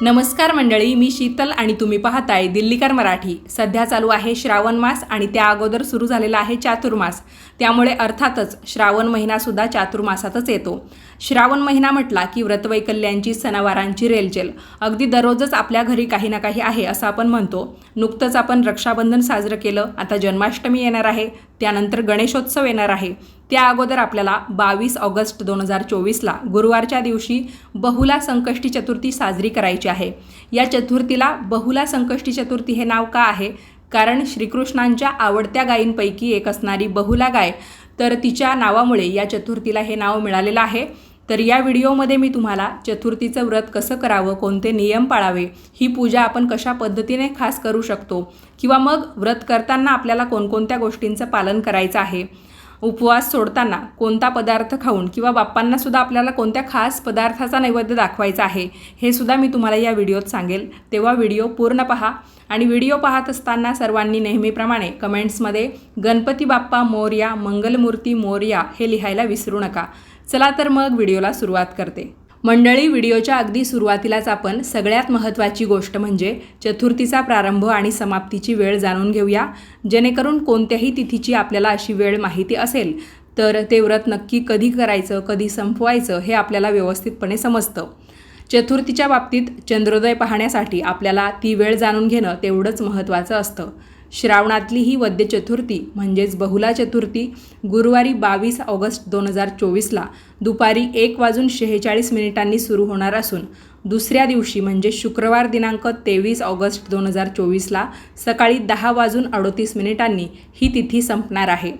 नमस्कार मंडळी मी शीतल आणि तुम्ही पाहताय दिल्लीकर मराठी. सध्या चालू आहे श्रावण मास आणि त्या अगोदर सुरू झालेला आहे चातुर्मास. त्यामुळे अर्थातच श्रावण महिनासुद्धा चातुर्मासातच येतो. श्रावण महिना म्हटला की व्रतवैकल्यांची सणावारांची रेलचेल. अगदी दररोजच आपल्या घरी काही ना काही आहे असं आपण म्हणतो. नुकतंच आपण रक्षाबंधन साजरं केलं. आता जन्माष्टमी येणार आहे. त्यानंतर गणेशोत्सव येणार आहे. त्या अगोदर आपल्याला बावीस ऑगस्ट दोन हजार चोवीसला गुरुवारच्या दिवशी बहुला संकष्टी चतुर्थी साजरी करायची आहे. या चतुर्थीला बहुला संकष्टी चतुर्थी हे नाव का आहे? कारण श्रीकृष्णांच्या आवडत्या गायींपैकी एक असणारी बहुला गाय तर तिच्या नावामुळे या चतुर्थीला हे नाव मिळालेलं आहे. तर या व्हिडिओमध्ये मी तुम्हाला चतुर्थीचं व्रत कसं करावं कोणते नियम पाळावे ही पूजा आपण कशा पद्धतीने खास करू शकतो किंवा मग व्रत करताना आपल्याला कोणकोणत्या गोष्टींचं पालन करायचं आहे उपवास सोडताना कोणता पदार्थ खाऊन किंवा बाप्पांना सुद्धा आपल्याला कोणत्या खास पदार्थाचा नैवेद्य दाखवायचा आहे हे सुद्धा मी तुम्हाला या व्हिडिओत सांगेल. तेव्हा व्हिडिओ पूर्ण पहा. आणि व्हिडिओ पाहत असताना सर्वांनी नेहमीप्रमाणे कमेंट्समध्ये गणपती बाप्पा मोर्या मंगलमूर्ती मोर्या हे लिहायला विसरू नका. चला तर मग व्हिडिओला सुरुवात करते. मंडळी व्हिडिओच्या अगदी सुरुवातीलाच आपण सगळ्यात महत्त्वाची गोष्ट म्हणजे चतुर्थीचा प्रारंभ आणि समाप्तीची वेळ जाणून घेऊया. जेणेकरून कोणत्याही तिथीची आपल्याला अशी वेळ माहिती असेल तर ते व्रत नक्की कधी करायचं कधी संपवायचं हे आपल्याला व्यवस्थितपणे समजतं. चतुर्थीच्या बाबतीत चंद्रोदय पाहण्यासाठी आपल्याला ती वेळ जाणून घेणं तेवढंच महत्त्वाचं असतं. श्रावणातली ही वद्य चतुर्थी म्हणजेच बहुला चतुर्थी गुरुवारी बावीस ऑगस्ट दोन हजार चोवीसला दुपारी एक वाजून शेहेचाळीस मिनिटांनी सुरू होणार असून दुसऱ्या दिवशी म्हणजे शुक्रवार दिनांक तेवीस ऑगस्ट दोन हजार चोवीसला सकाळी दहा वाजून अडोतीस मिनिटांनी ही तिथी संपणार आहे.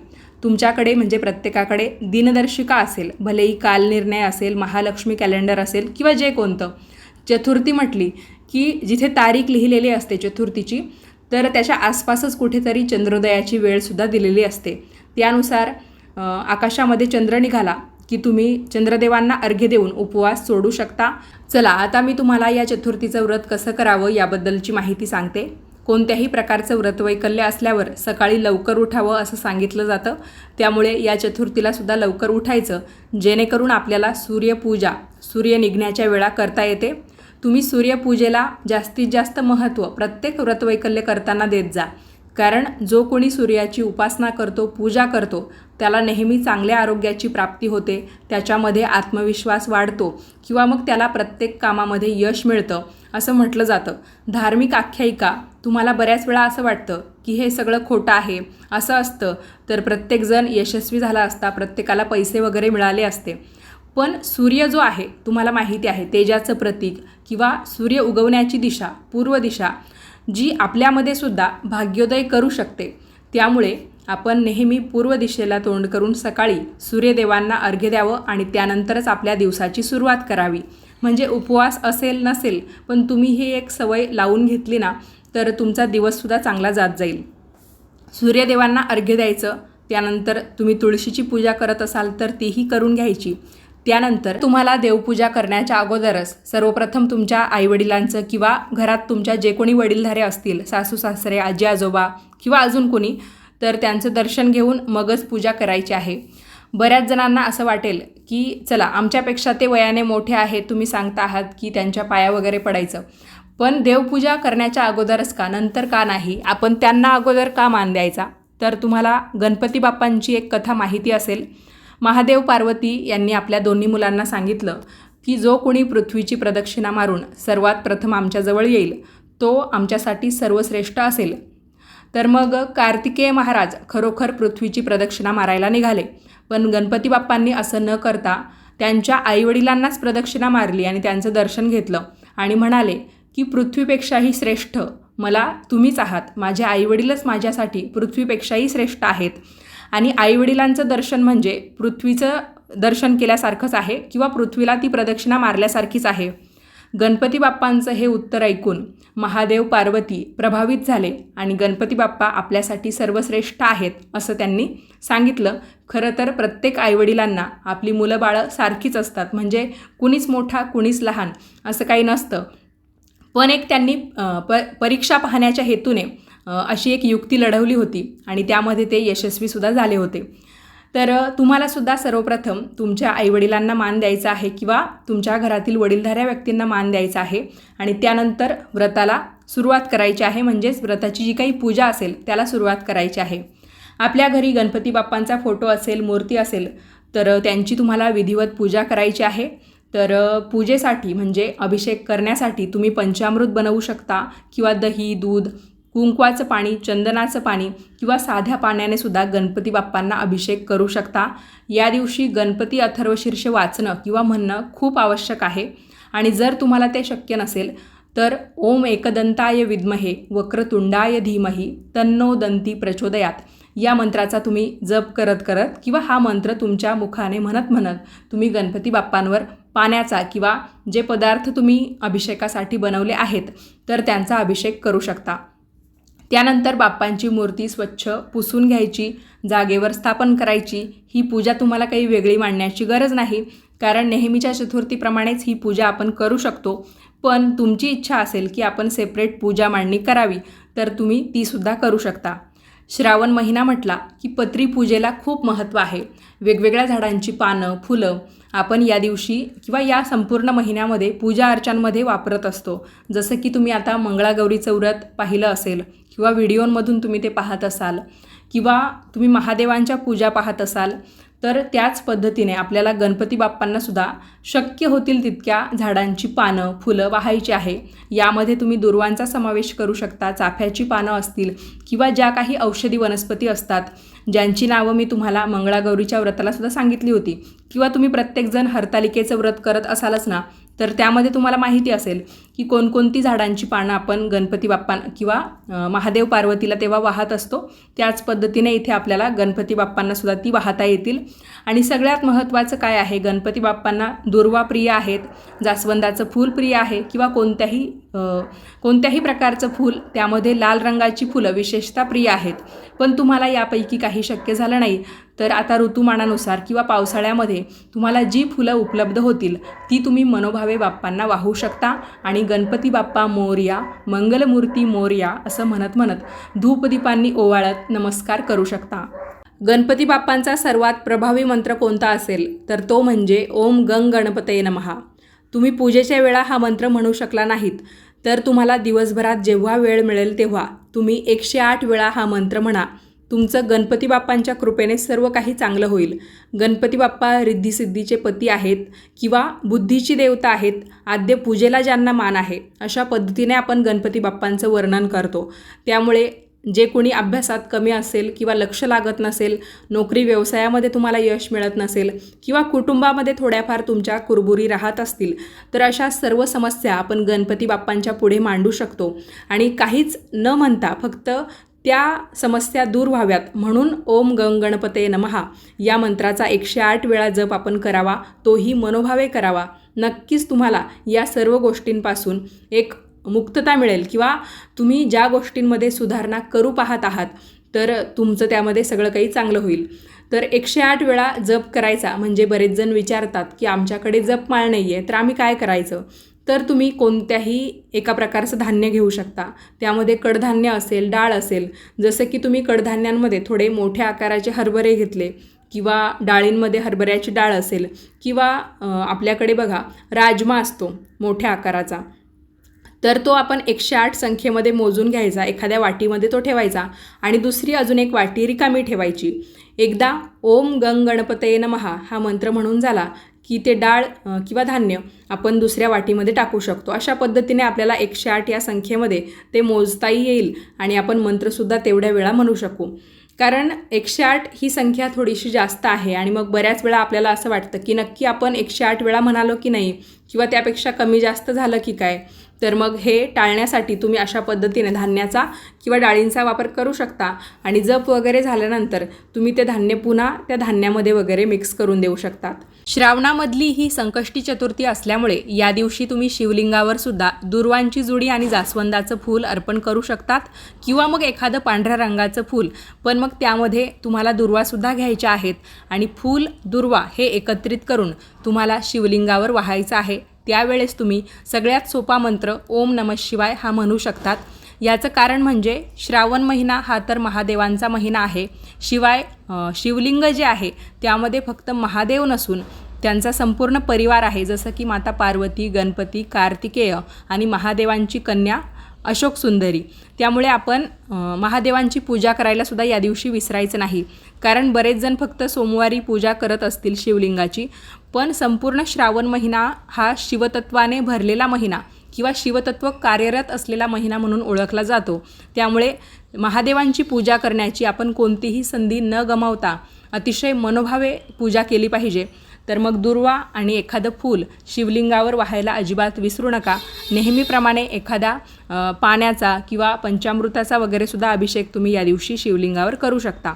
तुमच्याकडे म्हणजे प्रत्येकाकडे दिनदर्शिका असेल भलेही कालनिर्णय असेल महालक्ष्मी कॅलेंडर असेल किंवा जे कोणतं. चतुर्थी म्हटली की जिथे तारीख लिहिलेली असते चतुर्थीची तर त्याच्या आसपासच कुठेतरी चंद्रोदयाची वेळसुद्धा दिलेली असते. त्यानुसार आकाशामध्ये चंद्र निघाला की तुम्ही चंद्रदेवांना अर्घ्य देऊन उपवास सोडू शकता. चला आता मी तुम्हाला या चतुर्थीचं व्रत कसं करावं याबद्दलची माहिती सांगते. कोणत्याही प्रकारचं व्रतवैकल्य असल्यावर सकाळी लवकर उठावं असं सांगितलं जातं. त्यामुळे या चतुर्थीला सुद्धा लवकर उठायचं जेणेकरून आपल्याला सूर्यपूजा सूर्य निघण्याच्या वेळा करता येते. तुम्ही सूर्यपूजेला जास्तीत जास्त महत्त्व प्रत्येक व्रतवैकल्य करताना देत जा. कारण जो कोणी सूर्याची उपासना करतो पूजा करतो त्याला नेहमी चांगल्या आरोग्याची प्राप्ती होते त्याच्यामध्ये आत्मविश्वास वाढतो किंवा मग त्याला प्रत्येक कामामध्ये यश मिळतं. असं म्हटलं जातं. धार्मिक आख्यायिका तुम्हाला बऱ्याच वेळा असं वाटतं की हे सगळं खोटं आहे असं असतं तर प्रत्येकजण यशस्वी झाला असता प्रत्येकाला पैसे वगैरे मिळाले असते. पण सूर्य जो आहे तुम्हाला माहिती आहे तेजाचं प्रतीक किंवा सूर्य उगवण्याची दिशा पूर्व दिशा जी आपल्यामध्ये सुद्धा भाग्योदय करू शकते. त्यामुळे आपण नेहमी पूर्व दिशेला तोंड करून सकाळी सूर्यदेवांना अर्घ्य द्यावं आणि त्यानंतरच आपल्या दिवसाची सुरुवात करावी. म्हणजे उपवास असेल नसेल पण तुम्ही ही एक सवय लावून घेतली ना तर तुमचा दिवससुद्धा चांगला जात जाईल. सूर्यदेवांना अर्घ्य द्यायचं त्यानंतर तुम्ही तुळशीची पूजा करत असाल तर तीही करून घ्यायची. त्यानंतर तुम्हाला देवपूजा करण्याच्या अगोदरच सर्वप्रथम तुमच्या आईवडिलांचं किंवा घरात तुमच्या जे कोणी वडीलधारे असतील सासू सासरे आजी आजोबा किंवा अजून कोणी तर त्यांचं दर्शन घेऊन मगच पूजा करायची आहे. बऱ्याच जणांना असं वाटेल की चला आमच्यापेक्षा ते वयाने मोठे आहेत तुम्ही सांगता आहात की त्यांच्या पाया वगैरे पडायचं. पण देवपूजा करण्याच्या अगोदरच का नंतर का नाही? आपण त्यांना अगोदर का मान द्यायचा? तर तुम्हाला गणपती बाप्पांची एक कथा माहिती असेल. महादेव पार्वती यांनी आपल्या दोन्ही मुलांना सांगितलं की जो कोणी पृथ्वीची प्रदक्षिणा मारून सर्वात प्रथम आमच्याजवळ येईल तो आमच्यासाठी सर्वश्रेष्ठ असेल. तर मग कार्तिकेय महाराज खरोखर पृथ्वीची प्रदक्षिणा मारायला निघाले. पण गणपती बाप्पांनी असं न करता त्यांच्या आईवडिलांनाच प्रदक्षिणा मारली आणि त्यांचं दर्शन घेतलं. आणि म्हणाले की पृथ्वीपेक्षाही श्रेष्ठ. मला तुम्हीच आहात. माझे आईवडीलच माझ्यासाठी पृथ्वीपेक्षाही श्रेष्ठ आहेत. आणि आईवडिलांचं दर्शन म्हणजे पृथ्वीचं दर्शन केल्यासारखंच आहे किंवा पृथ्वीला ती प्रदक्षिणा मारल्यासारखीच आहे. गणपती बाप्पांचं हे उत्तर ऐकून महादेव पार्वती प्रभावित झाले आणि गणपती बाप्पा आपल्यासाठी सर्वश्रेष्ठ आहेत असं त्यांनी सांगितलं. खरं तर प्रत्येक आईवडिलांना आपली मुलं बाळं सारखीच असतात म्हणजे कुणीच मोठा कुणीच लहान असं काही नसतं. पण एक त्यांनी प परीक्षा पाहण्याच्या हेतूने अशी एक युक्ती लढवली होती आणि त्यामध्ये ते यशस्वीसुद्धा झाले होते. तर तुम्हालासुद्धा तुम्हाला सुद्धा सर्वप्रथम तुमच्या आईवडिलांना मान द्यायचा आहे किंवा तुमच्या घरातील वडीलधाऱ्या व्यक्तींना मान द्यायचा आहे आणि त्यानंतर व्रताला सुरुवात करायची आहे. म्हणजेच व्रताची जी काही पूजा असेल त्याला सुरुवात करायची आहे. आपल्या घरी गणपती बाप्पांचा फोटो असेल मूर्ती असेल तर त्यांची तुम्हाला विधिवत पूजा करायची आहे. तर पूजेसाठी म्हणजे अभिषेक करण्यासाठी तुम्ही पंचामृत बनवू शकता किंवा दही दूध कुंकवाचं पाणी चंदनाचं पाणी किंवा साध्या पाण्याने सुद्धा गणपती बाप्पांना अभिषेक करू शकता. या दिवशी गणपती अथर्वशीर्ष वाचणं किंवा म्हणणं खूप आवश्यक आहे. आणि जर तुम्हाला ते शक्य नसेल तर ओम एकदंताय विद्महे वक्रतुंडाय धीमही तन्नो दंती प्रचोदयात. या मंत्राचा तुम्ही जप करत करत किंवा हा मंत्र तुमच्या मुखाने म्हणत म्हणत तुम्ही गणपती बाप्पांवर पाण्याचा किंवा जे पदार्थ तुम्ही अभिषेकासाठी बनवले आहेत तर त्यांचा अभिषेक करू शकता. त्यानंतर बाप्पांची मूर्ती स्वच्छ पुसून घ्यायची जागेवर स्थापन करायची. ही पूजा तुम्हाला काही वेगळी मांडण्याची गरज नाही. कारण नेहमीच्या चतुर्थीप्रमाणेच ही पूजा आपण करू शकतो. पण तुमची इच्छा असेल की आपण सेपरेट पूजा मांडणी करावी तर तुम्ही तीसुद्धा करू शकता. श्रावण महिना म्हटला की पत्री पूजेला खूप महत्त्व आहे. वेगवेगळ्या झाडांची पानं फुलं आपण या दिवशी किंवा या संपूर्ण महिन्यामध्ये पूजा अर्चांमध्ये वापरत असतो. जसं की तुम्ही आता मंगळागौरीचं व्रत पाहिलं असेल किंवा व्हिडिओंमधून तुम्ही ते पाहत असाल किंवा तुम्ही महादेवांच्या पूजा पाहत असाल तर त्याच पद्धतीने आपल्याला गणपती बाप्पांनासुद्धा शक्य होतील तितक्या झाडांची पानं फुलं वाहायची आहे. यामध्ये तुम्ही दुर्वांचा समावेश करू शकता चाफ्याची पानं असतील किंवा ज्या काही औषधी वनस्पती असतात ज्यांची नावं मी तुम्हाला मंगळागौरीच्या व्रताला सुद्धा सांगितली होती. किंवा तुम्ही प्रत्येकजण हरतालिकेचं व्रत करत असालच ना तर त्यामध्ये तुम्हाला माहिती असेल की कोणकोणती झाडांची पानं आपण गणपती बाप्पां किंवा महादेव पार्वतीला तेव्हा वाहत असतो. त्याच पद्धतीने इथे आपल्याला गणपती बाप्पांना सुद्धा ती वाहता येतील. आणि सगळ्यात महत्त्वाचं काय आहे? गणपती बाप्पांना दुर्वा प्रिय आहेत जास्वंदाचं फूल प्रिय आहे किंवा कोणत्याही कोणत्याही प्रकारचं फूल त्यामध्ये लाल रंगाची फुलं विशेषतः प्रिय आहेत. पण तुम्हाला यापैकी काही शक्य झालं नाही तर आता ऋतुमानानुसार किंवा पावसाळ्यामध्ये तुम्हाला जी फुलं उपलब्ध होतील ती तुम्ही मनोभावे बाप्पांना वाहू शकता. आणि गणपती बाप्पा मोर्या मंगलमूर्ती मोर्या असं म्हणत म्हणत धूपदीपांनी ओवाळत नमस्कार करू शकता. गणपती बाप्पांचा सर्वात प्रभावी मंत्र कोणता असेल तर तो म्हणजे ओम गंग गणपतये नमहा तुम्ही पूजेच्या वेळा हा मंत्र म्हणू शकला नाहीत तर तुम्हाला दिवसभरात जेव्हा वेळ मिळेल तेव्हा तुम्ही एकशे आठ वेळा हा मंत्र म्हणा. तुमचं गणपती बाप्पांच्या कृपेने सर्व काही चांगलं होईल. गणपती बाप्पा रिद्धिसिद्धीचे पती आहेत किंवा बुद्धीची देवता आहेत आद्य पूजेला ज्यांना मान आहे अशा पद्धतीने आपण गणपती बाप्पांचं वर्णन करतो. त्यामुळे जे कोणी अभ्यासात कमी असेल किंवा लक्ष लागत नसेल नोकरी व्यवसायामध्ये तुम्हाला यश मिळत नसेल किंवा कुटुंबामध्ये थोड्याफार तुमच्या कुरबुरी राहत असतील तर अशा सर्व समस्या आपण गणपती बाप्पांच्या पुढे मांडू शकतो. आणि काहीच न म्हणता फक्त त्या समस्या दूर व्हाव्यात. म्हणून ओम गंग गणपते नमहा. या मंत्राचा एकशे आठ वेळा जप आपण करावा तोही मनोभावे करावा. नक्कीच तुम्हाला या सर्व गोष्टींपासून एक मुक्तता मिळेल किंवा तुम्ही ज्या गोष्टींमध्ये सुधारणा करू पाहत आहात तर तुमचं त्यामध्ये सगळं काही चांगलं होईल. तर एकशे आठ वेळा जप करायचा म्हणजे बरेच जण विचारतात की आमच्याकडे जप माळ नाही आहे तर आम्ही काय करायचं? तर तुम्ही कोणत्याही एका प्रकारचं धान्य घेऊ शकता. त्यामध्ये कडधान्य असेल डाळ असेल जसं की तुम्ही कडधान्यांमध्ये थोडे मोठ्या आकाराचे हरभरे घेतले किंवा डाळींमध्ये हरभऱ्याची डाळ असेल किंवा आपल्याकडे बघा राजमा असतो मोठ्या आकाराचा. तर तो आपण एकशे आठ संख्येमध्ये मोजून घ्यायचा एखाद्या वाटीमध्ये तो ठेवायचा आणि दुसरी अजून एक वाटी रिकामी ठेवायची. एकदा ओम गंग गणपतये नमहा हा मंत्र म्हणून झाला की ते डाळ किंवा धान्य आपण दुसऱ्या वाटीमध्ये टाकू शकतो. अशा पद्धतीने आपल्याला एकशे आठ या संख्येमध्ये ते मोजताही येईल आणि आपण मंत्रसुद्धा तेवढ्या वेळा म्हणू शकू. कारण एकशे आठ ही संख्या थोडीशी जास्त आहे आणि मग बऱ्याच वेळा आपल्याला असं वाटतं की नक्की आपण एकशे आठ वेळा म्हणालो की नाही किंवा त्यापेक्षा कमी जास्त झालं की काय? तर मग हे टाळण्यासाठी तुम्ही अशा पद्धतीने धान्याचा किंवा डाळींचा वापर करू शकता आणि जप वगैरे झाल्यानंतर तुम्ही ते धान्य पुन्हा त्या धान्यामध्ये वगैरे मिक्स करून देऊ शकतात. श्रावणामधली ही संकष्टी चतुर्थी असल्यामुळे या दिवशी तुम्ही शिवलिंगावर सुद्धा दुर्वांची जुडी आणि जास्वंदाचं फूल अर्पण करू शकतात किंवा मग एखादं पांढऱ्या रंगाचं फूल. पण मग त्यामध्ये तुम्हाला दुर्वासुद्धा घ्यायच्या आहेत आणि फूल दुर्वा हे एकत्रित करून तुम्हाला शिवलिंगावर वाहायचं आहे. त्यावेळेस तुम्ही सगळ्यात सोपा मंत्र ओम नम शिवाय हा म्हणू शकतात. याचं कारण म्हणजे श्रावण महिना हा तर महादेवांचा महिना आहे. शिवाय शिवलिंग जे आहे त्यामध्ये फक्त महादेव नसून त्यांचा संपूर्ण परिवार आहे. जसं की माता पार्वती गणपती कार्तिकेय आणि महादेवांची कन्या अशोक सुंदरी. त्यामुळे आपण महादेवांची पूजा करायला सुद्धा या दिवशी विसरायचं नाही. कारण बरेच जण फक्त सोमवारी पूजा करत असतील शिवलिंगाची. पण संपूर्ण श्रावण महिना हा शिवतत्वाने भरलेला महिना. किंवा शिवतत्व कार्यरत असलेला महिना म्हणून ओळखला जातो. त्यामुळे महादेवांची पूजा करण्याची आपण कोणतीही संधी न गमावता अतिशय मनोभावे पूजा केली पाहिजे. तर मग दुर्वा आणि एखादं फूल शिवलिंगावर वाहायला अजिबात विसरू नका. नेहमीप्रमाणे एखादा पाण्याचा किंवा पंचामृताचा वगैरेसुद्धा अभिषेक तुम्ही या दिवशी शिवलिंगावर करू शकता.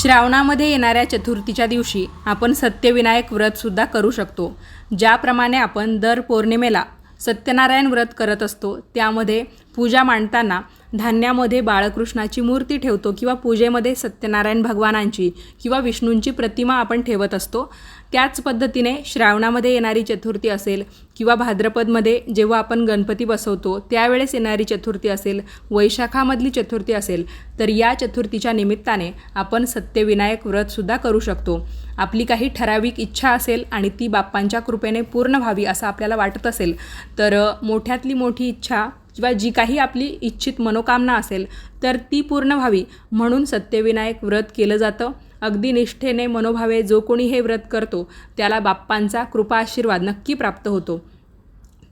श्रावणामध्ये येणाऱ्या चतुर्थीच्या दिवशी आपण सत्यविनायक व्रतसुद्धा करू शकतो. ज्याप्रमाणे आपण दर पौर्णिमेला सत्यनारायण व्रत करत असतो. त्यामध्ये पूजा मांडताना धान्यामध्ये बाळकृष्णाची मूर्ती ठेवतो किंवा पूजेमध्ये सत्यनारायण भगवानांची किंवा विष्णूंची प्रतिमा आपण ठेवत असतो. त्याच पद्धतीने श्रावणामध्ये येणारी चतुर्थी असेल किंवा भाद्रपदमध्ये जेव्हा आपण गणपती बसवतो त्यावेळेस येणारी चतुर्थी असेल वैशाखामधली चतुर्थी असेल तर या चतुर्थीच्या निमित्ताने आपण सत्यविनायक व्रतसुद्धा करू शकतो. आपली काही ठराविक इच्छा असेल आणि ती बाप्पांच्या कृपेने पूर्ण व्हावी असं आपल्याला वाटत असेल तर मोठ्यातली मोठी इच्छा किंवा जी काही आपली इच्छित मनोकामना असेल तर ती पूर्ण व्हावी. म्हणून सत्यविनायक व्रत केलं जातं. अगदी निष्ठेने मनोभावे जो कोणी हे व्रत करतो त्याला बाप्पांचा कृपा आशीर्वाद नक्की प्राप्त होतो.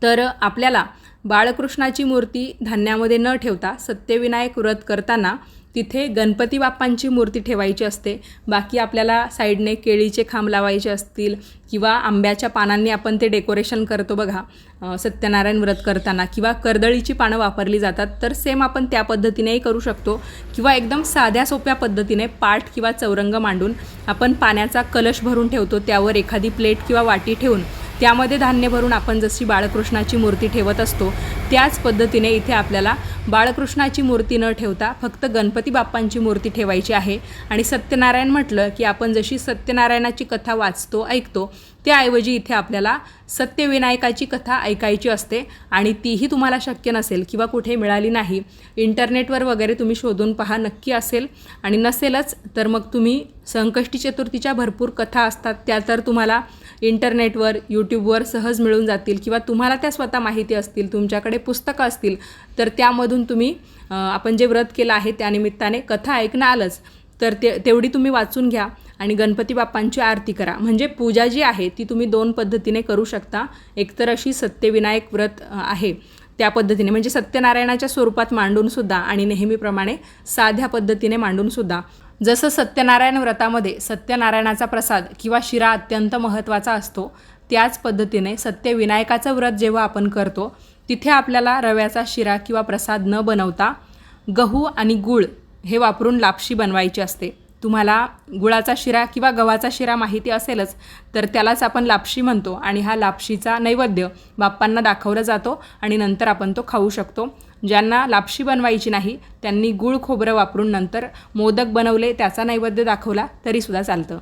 तर आपल्याला बाळकृष्णाची मूर्ती धान्यामध्ये न ठेवता सत्यविनायक व्रत करताना तिथे गणपती बाप्पांची मूर्ती ठेवायची असते. बाकी आपल्याला साईडने केळीचे खांब लावायचे असतील किंवा आंब्याच्या पानांनी आपण ते डेकोरेशन करतो बघा सत्यनारायण व्रत करताना. किंवा कर्दळीची पानं वापरली जातात तर सेम आपण त्या पद्धतीनेही करू शकतो. किंवा एकदम साध्या सोप्या पद्धतीने पाठ किंवा चौरंग मांडून आपण पाण्याचा कलश भरून ठेवतो. त्यावर एखादी प्लेट किंवा वाटी ठेवून त्यामध्ये धान्य भरून आपण जशी बाळकृष्णाची मूर्ती ठेवत असतो त्याच पद्धतीने इथे आपल्याला बाळकृष्णाची मूर्ती न ठेवता फक्त गणपती बाप्पांची मूर्ती ठेवायची आहे. आणि सत्यनारायण म्हटलं की आपण जशी सत्यनारायणाची कथा वाचतो ऐकतो त्याऐवजी इथे आपल्याला सत्यविनायकाची कथा ऐकायची असते आणि तीही तुम्हाला शक्य नसेल किंवा कुठे मिळाली नाही इंटरनेटवर वगैरे तुम्ही शोधून पहा नक्की असेल. आणि नसेलच तर मग तुम्ही संकष्टी चतुर्थीच्या भरपूर कथा असतात त्या तर तुम्हाला इंटरनेटवर यूट्यूबवर सहज मिळून जातील किंवा तुम्हाला त्या स्वतः माहिती असतील तुमच्याकडे पुस्तकं असतील तर त्यामधून तुम्ही आपण जे व्रत केलं आहे त्यानिमित्ताने कथा ऐकणं आलंच तर ते तेवढी तुम्ही वाचून घ्या आणि गणपती बाप्पांची आरती करा. म्हणजे पूजा जी आहे ती तुम्ही दोन पद्धतीने करू शकता. एकतर अशी सत्यविनायक व्रत आहे त्या पद्धतीने. म्हणजे सत्यनारायणाच्या स्वरूपात मांडूनसुद्धा आणि नेहमीप्रमाणे साध्या पद्धतीने मांडूनसुद्धा जसं सत्यनारायण व्रतामध्ये सत्यनारायणाचा प्रसाद किंवा शिरा अत्यंत महत्त्वाचा असतो त्याच पद्धतीने सत्यविनायकाचं व्रत जेव्हा आपण करतो तिथे आपल्याला रव्याचा शिरा किंवा प्रसाद न बनवता गहू आणि गूळ हे वापरून लापशी बनवायची असते. तुम्हाला गुळाचा शिरा किंवा गव्हाचा शिरा माहिती असेलच तर त्यालाच आपण लापशी म्हणतो आणि हा लापशीचा नैवेद्य बाप्पांना दाखवला जातो आणि नंतर आपण तो खाऊ शकतो. ज्यांना लापशी बनवायची नाही त्यांनी गूळ खोबरं वापरून नंतर मोदक बनवले त्याचा नैवेद्य दाखवला तरीसुद्धा चालतं.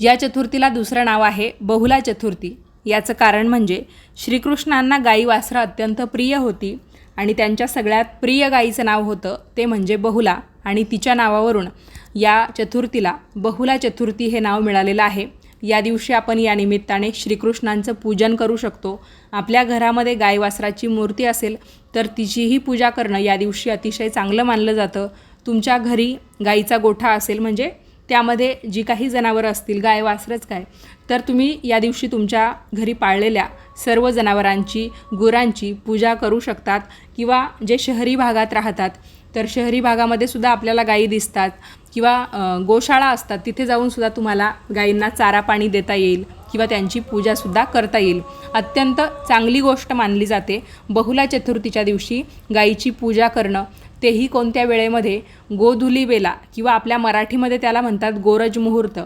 या चतुर्थीला दुसरं नाव आहे बहुला चतुर्थी. याचं कारण म्हणजे श्रीकृष्णांना गाई वासरं अत्यंत प्रिय होती आणि त्यांच्या सगळ्यात प्रिय गाईचं नाव होतं ते म्हणजे बहुला आणि तिच्या नावावरून. या चतुर्थीला बहुला चतुर्थी हे नाव मिळालेलं आहे. या दिवशी आपण या निमित्ताने श्रीकृष्णांचं पूजन करू शकतो. आपल्या घरामध्ये गाय वासराची मूर्ती असेल तर तिचीही पूजा करणं या दिवशी अतिशय चांगलं मानलं जातं. तुमच्या घरी गाईचा गोठा असेल म्हणजे त्यामध्ये जी काही जनावरं असतील गाय वासरच काय तर तुम्ही या दिवशी तुमच्या घरी पाळलेल्या सर्व जनावरांची गुरांची पूजा करू शकतात किंवा जे शहरी भागात राहतात तर शहरी भागामध्ये सुद्धा आपल्याला गायी दिसतात. किंवा गोशाळा असतात तिथे जाऊन सुद्धा तुम्हाला गायींना चारा पाणी देता येईल किंवा त्यांची पूजासुद्धा करता येईल. अत्यंत चांगली गोष्ट मानली जाते बहुला चतुर्थीच्या दिवशी गायीची पूजा करणं. तेही कोणत्या वेळेमध्ये? गोधुली वेला किंवा आपल्या मराठीमध्ये त्याला म्हणतात गोरज मुहूर्त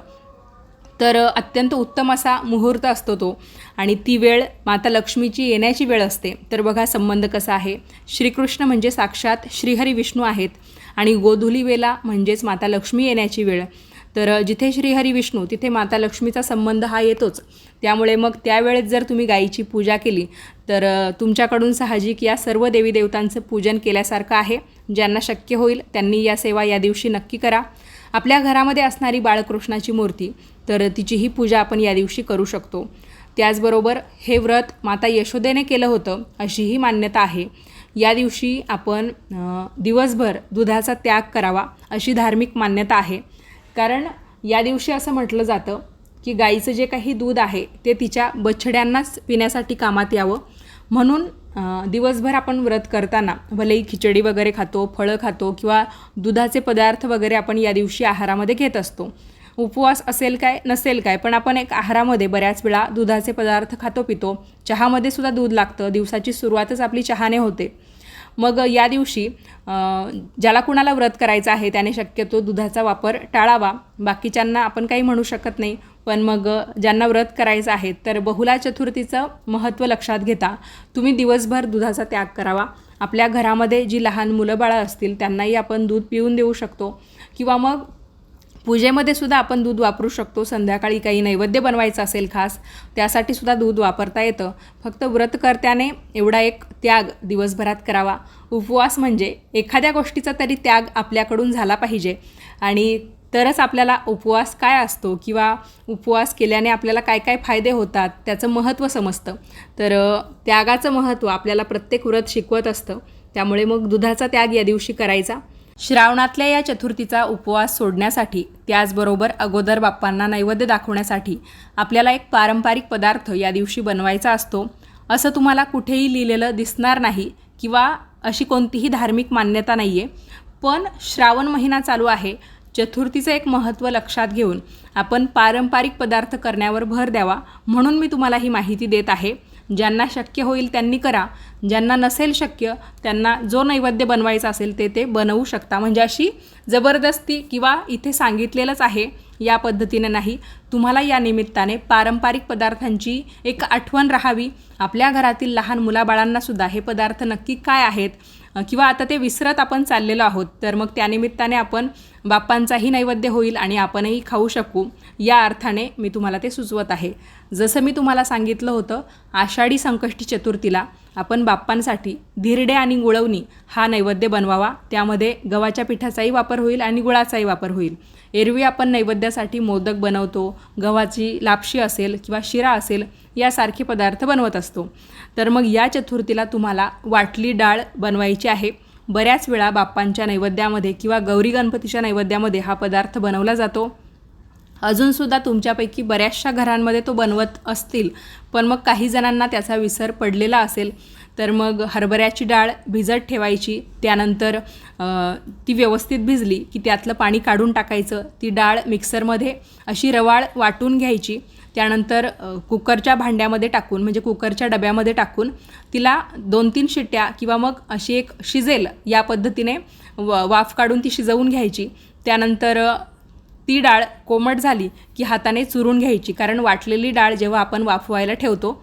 तर अत्यंत उत्तम असा मुहूर्त असतो तो. आणि ती वेळ माता लक्ष्मीची येण्याची वेळ असते. तर बघा संबंध कसा आहे. श्रीकृष्ण म्हणजे साक्षात श्रीहरी विष्णू आहेत. आणि गोधुली वेला म्हणजेच माता लक्ष्मी येण्याची वेळ. तर जिथे श्रीहरी विष्णू तिथे माता लक्ष्मीचा संबंध हा येतोच. त्यामुळे मग त्यावेळेस जर तुम्ही गायीची पूजा केली तर तुमच्याकडून साहजिक या सर्व देवी देवतांचं पूजन केल्यासारखं आहे. ज्यांना शक्य होईल त्यांनी या सेवा या दिवशी नक्की करा. आपल्या घरामध्ये असणारी बाळकृष्णाची मूर्ती तर तिचीही पूजा आपण या दिवशी करू शकतो. त्याचबरोबर हे व्रत माता यशोदेने केलं होतं अशीही मान्यता आहे. या दिवशी आपण दिवसभर दुधाचा त्याग करावा अशी धार्मिक मान्यता आहे. कारण या दिवशी असं म्हटलं जातं की गाईचं जे काही दूध आहे ते तिच्या बछड्यांनाच पिण्यासाठी कामात यावं. म्हणून दिवसभर आपण व्रत करताना भलेही खिचडी वगैरे खातो फळं खातो किंवा दुधाचे पदार्थ वगैरे आपण या दिवशी आहारामध्ये घेत असतो. उपवास असेल काय नसेल काय पण आपण एक आहारामध्ये बऱ्याच वेळा दुधाचे पदार्थ खातो पितो. चहामध्ये सुद्धा दूध लागतं. दिवसाची सुरुवातच आपली चहाने होते. मग या दिवशी ज्याला कुणाला व्रत करायचं आहे त्याने शक्यतो दुधाचा वापर टाळावा. बाकीच्यांना आपण काही म्हणू शकत नाही पण मग ज्यांना व्रत करायचं आहे तर बहुला चतुर्थीचं महत्त्व लक्षात घेता. तुम्ही दिवसभर दुधाचा त्याग करावा. आपल्या घरामध्ये जी लहान मुलं बाळं असतील त्यांनाही आपण दूध पिऊन देऊ शकतो. किंवा मग पूजेमध्ये सुद्धा आपण दूध वापरू शकतो. संध्याकाळी काही नैवेद्य बनवायचं असेल खास त्यासाठी सुद्धा दूध वापरता येतं. फक्त व्रतकर्त्याने एवढा एक त्याग दिवसभरात करावा. उपवास म्हणजे एखाद्या गोष्टीचा तरी त्याग आपल्याकडून झाला पाहिजे. आणि तरच आपल्याला उपवास काय असतो किंवा उपवास केल्याने आपल्याला काय काय फायदे होतात त्याचं महत्त्व समजतं. तर त्यागाचं महत्त्व आपल्याला प्रत्येक व्रत शिकवत असतं. त्यामुळे मग दुधाचा त्याग या दिवशी करायचा. श्रावणातल्या या चतुर्थीचा उपवास सोडण्यासाठी त्याचबरोबर अगोदर बाप्पांना नैवेद्य दाखवण्यासाठी आपल्याला एक पारंपरिक पदार्थ या दिवशी बनवायचा असतो. असं तुम्हाला कुठेही लिहिलेलं दिसणार नाही किंवा अशी कोणतीही धार्मिक मान्यता नाही आहे पण श्रावण महिना चालू आहे. चतुर्थीचं एक महत्त्व लक्षात घेऊन आपण पारंपरिक पदार्थ करण्यावर भर द्यावा म्हणून मी तुम्हाला ही माहिती देत आहे. ज्यांना शक्य होईल त्यांनी करा. ज्यांना नसेल शक्य त्यांना जो नैवेद्य बनवायचा असेल ते ते बनवू शकता. म्हणजे अशी जबरदस्ती किंवा इथे सांगितलेलंच आहे या पद्धतीने नाही. तुम्हाला या निमित्ताने पारंपरिक पदार्थांची एक आठवण राहावी. आपल्या घरातील लहान मुलाबाळांनासुद्धा हे पदार्थ नक्की काय आहेत? किंवा आता ते विसरत आपण चाललेलो आहोत तर मग त्यानिमित्ताने आपण बाप्पांचाही नैवेद्य होईल आणि आपणही खाऊ शकू. या अर्थाने मी तुम्हाला ते सुचवत आहे. जसं मी तुम्हाला सांगितलं होतं आषाढी संकष्टी चतुर्थीला आपण बाप्पांसाठी धिरडे आणि गुळवणी हा नैवेद्य बनवावा. त्यामध्ये गव्हाच्या पिठाचाही वापर होईल आणि गुळाचाही वापर होईल. एरवी आपण नैवेद्यासाठी मोदक बनवतो गव्हाची लापशी असेल किंवा शिरा असेल यासारखे पदार्थ बनवत असतो. तर मग या चतुर्थीला तुम्हाला वाटली डाळ बनवायची आहे. बऱ्याच वेळा बाप्पांच्या नैवेद्यामध्ये किंवा गौरी गणपतीच्या नैवेद्यामध्ये हा पदार्थ बनवला जातो. अजूनसुद्धा तुमच्यापैकी बऱ्याचशा घरांमध्ये तो बनवत असतील. पण मग काही जणांना त्याचा विसर पडलेला असेल. तर मग हरभऱ्याची डाळ भिजत ठेवायची. त्यानंतर ती व्यवस्थित भिजली की त्यातलं पाणी काढून टाकायचं. ती डाळ मिक्सरमध्ये अशी रवाळ वाटून घ्यायची. त्यानंतर कुकरच्या भांड्यामध्ये टाकून म्हणजे कुकरच्या डब्यामध्ये टाकून तिला दोन तीन शिट्ट्या किंवा मग अशी एक शिजेल या पद्धतीने व वाफ काढून ती शिजवून घ्यायची. त्यानंतर ती डाळ कोमट झाली की हाताने चुरून घ्यायची. कारण वाटलेली डाळ जेव्हा आपण वाफवायला ठेवतो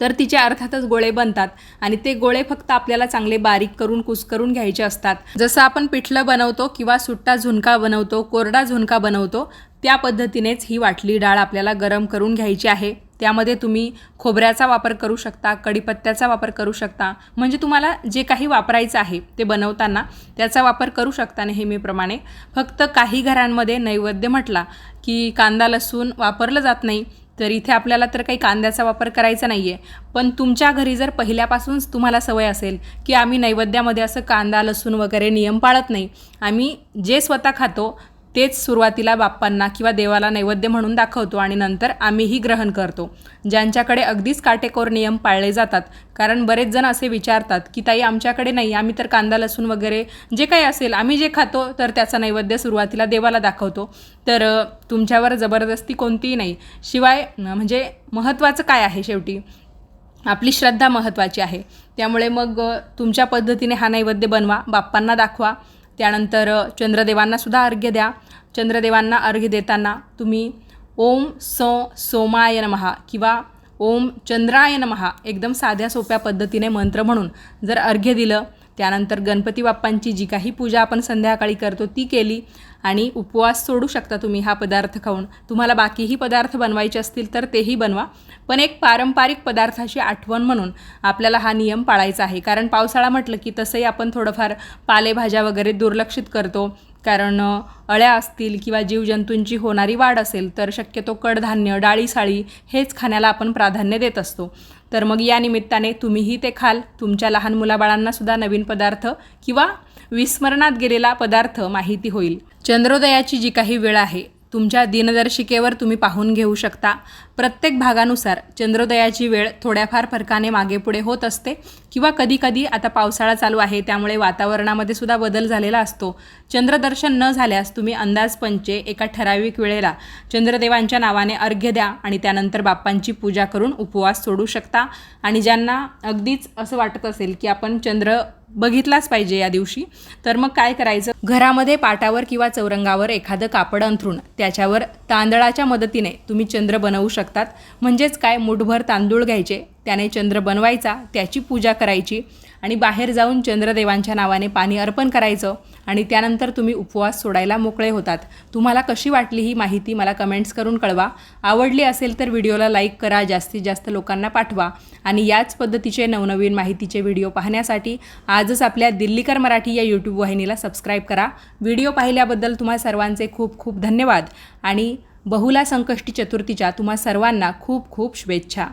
तर तिचे अर्थातच गोळे बनतात आणि ते गोळे फक्त आपल्याला चांगले बारीक करून कुस्करून घ्यायचे असतात. जसं आपण पिठलं बनवतो किंवा सुट्टा झुणका बनवतो कोरडा झुणका बनवतो त्या पद्धतीनेच ही वाटली डाळ आपल्याला गरम करून घ्यायची आहे. त्यामध्ये तुम्ही खोबऱ्याचा वापर करू शकता कढीपत्त्याचा वापर करू शकता. म्हणजे तुम्हाला जे काही वापरायचं आहे ते बनवताना त्याचा वापर करू शकता नेहमीप्रमाणे फक्त काही घरांमध्ये नैवेद्य म्हटला की कांदा लसूण वापरलं जात नाही. तर इथे आपल्याला तर काही कांद्याचा वापर करायचा नाही आहे पण तुमच्या घरी जर पहिल्यापासूनच तुम्हाला सवय असेल की आम्ही नैवेद्यामध्ये असं कांदा लसूण वगैरे नियम पाळत नाही. आम्ही जे स्वतः खातो तेच सुरुवातीला बाप्पांना किंवा देवाला नैवेद्य म्हणून दाखवतो आणि नंतर आम्हीही ग्रहण करतो. ज्यांच्याकडे अगदीच काटेकोर नियम पाळले जातात कारण बरेच जण असे विचारतात की ताई आमच्याकडे नाही आम्ही तर कांदा लसूण वगैरे जे काही असेल आम्ही जे खातो तर त्याचा नैवेद्य सुरुवातीला देवाला दाखवतो. तर तुमच्यावर जबरदस्ती कोणतीही नाही. शिवाय म्हणजे महत्त्वाचं काय आहे शेवटी? आपली श्रद्धा महत्त्वाची आहे. त्यामुळे मग तुमच्या पद्धतीने हा नैवेद्य बनवा बाप्पांना दाखवा. त्यानंतर चंद्रदेवांना चंद्रदेवांनासुद्धा अर्घ्य द्या. चंद्रदेवांना अर्घ्य देताना तुम्ही ओम स सोमाय नमहा किंवा ओम चंद्राय नमहा एकदम साध्या सोप्या पद्धतीने मंत्र म्हणून जर अर्घ्य दिलं त्यानंतर गणपती बाप्पांची जी काही पूजा आपण संध्याकाळी करतो ती केली आणि उपवास सोडू शकता तुम्ही हा पदार्थ खाऊन. तुम्हाला बाकीही पदार्थ बनवायचे असतील तर तेही बनवा. पण एक पारंपरिक पदार्थाची आठवण म्हणून आपल्याला हा नियम पाळायचा आहे. कारण पावसाळा म्हटलं की तसंही आपण थोडंफार पालेभाज्या वगैरे दुर्लक्षित करतो. कारण अळ्या असतील किंवा जीवजंतूंची होणारी वाढ असेल तर शक्यतो कडधान्य डाळी साळी हेच खाण्याला आपण प्राधान्य देत असतो. तर मग या निमित्ताने तुम्हीही ते खाल. तुमच्या लहान मुलाबाळांनासुद्धा नवीन पदार्थ किंवा विस्मरणात गेलेला पदार्थ माहिती होईल. चंद्रोदयाची जी काही वेळ आहे तुमच्या दिनदर्शिकेवर तुम्ही पाहून घेऊ शकता. प्रत्येक भागानुसार चंद्रोदयाची वेळ थोड्याफार फरकाने मागे पुढे होत असते किंवा कधीकधी आता पावसाळा चालू आहे त्यामुळे वातावरणामध्ये सुद्धा बदल झालेला असतो. चंद्रदर्शन न झाल्यास तुम्ही अंदाज पंचे एका ठराविक वेळेला चंद्रदेवांच्या नावाने अर्घ्य द्या आणि त्यानंतर बाप्पांची पूजा करून उपवास सोडू शकता. आणि ज्यांना अगदीच असं वाटत असेल की आपण चंद्र बघितलाच पाहिजे या दिवशी. तर मग काय करायचं? घरामध्ये पाटावर किंवा चौरंगावर एखादं कापड अंथरून त्याच्यावर तांदळाच्या मदतीने तुम्ही चंद्र बनवू शकतात. म्हणजेच काय? मुठभर तांदूळ घ्यायचे त्याने चंद्र बनवायचा त्याची पूजा करायची आणि बाहेर जाऊन चंद्रदेवांच्या नावाने पाणी अर्पण करायचं. आणि त्यानंतर तुम्ही उपवास सोडायला मोकळे होतात. तुम्हाला कशी वाटली ही माहिती मला कमेंट्स करून कळवा. आवडली असेल तर व्हिडिओला लाईक करा जास्तीत जास्त लोकांना पाठवा. आणि याच पद्धतीचे नवनवीन माहितीचे व्हिडिओ पाहण्यासाठी आजच आपल्या दिल्लीकर मराठी या यूट्यूब वाहिनीला सबस्क्राईब करा. व्हिडिओ पाहिल्याबद्दल तुम्हा सर्वांचे खूप खूप धन्यवाद. आणि बहुला संकष्टी चतुर्थीच्या तुम्हा सर्वांना खूप खूप शुभेच्छा.